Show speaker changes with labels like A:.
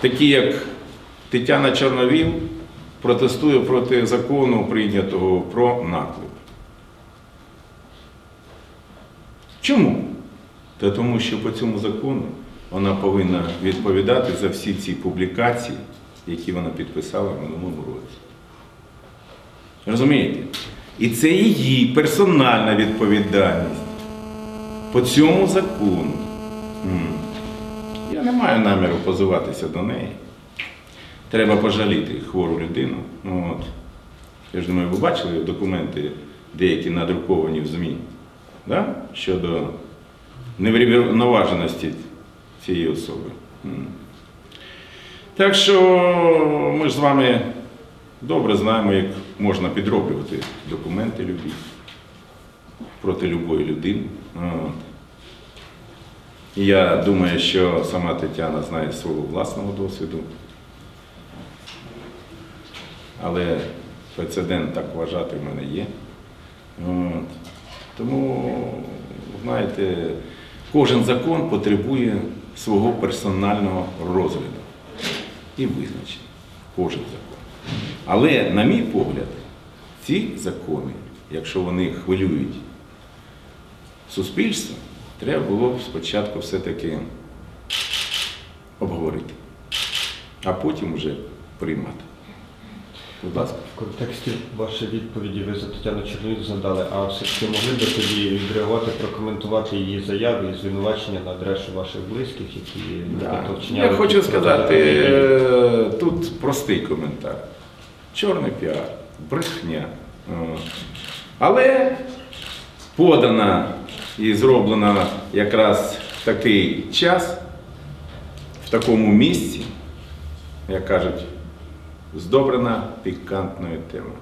A: такі як Тетяна Чорновіл, протестує проти закону, прийнятого про наклеп. Чому? Та тому, що по цьому закону вона повинна відповідати за всі ці публікації, які вона підписала в минулому році. Розумієте? І це її персональна відповідальність по цьому закону. Я не маю наміру позиватися до неї. Треба пожаліти хвору людину. Ну, От. Я ж думаю, ви бачили документи, деякі надруковані в ЗМІ да? щодо неврівноваженості цієї особи. Так що ми ж з вами добре знаємо, як можна підроблювати документи любі проти любої людини. І я думаю, що сама Тетяна знає свого власного досвіду. Але прецедент так вважати в мене є. От. Тому, знаєте, кожен закон потребує свого персонального розгляду і визначення. Кожен закон. Але, на мій погляд, ці закони, якщо вони хвилюють суспільство, треба було б спочатку все-таки обговорити, а потім вже приймати. Будь ласка.
B: В контексті вашої відповіді ви за Тетяну Чорновіл згадали, а все-таки могли б тоді відреагувати, прокоментувати її заяви і звинувачення на адресу ваших близьких, які
A: Да.
B: вчиняли
A: Я хочу сказати, е, тут простий коментар. Чорний піар, брехня. Але подана і зроблено якраз такий час, в такому місці, як кажуть, здобрена пікантною темою.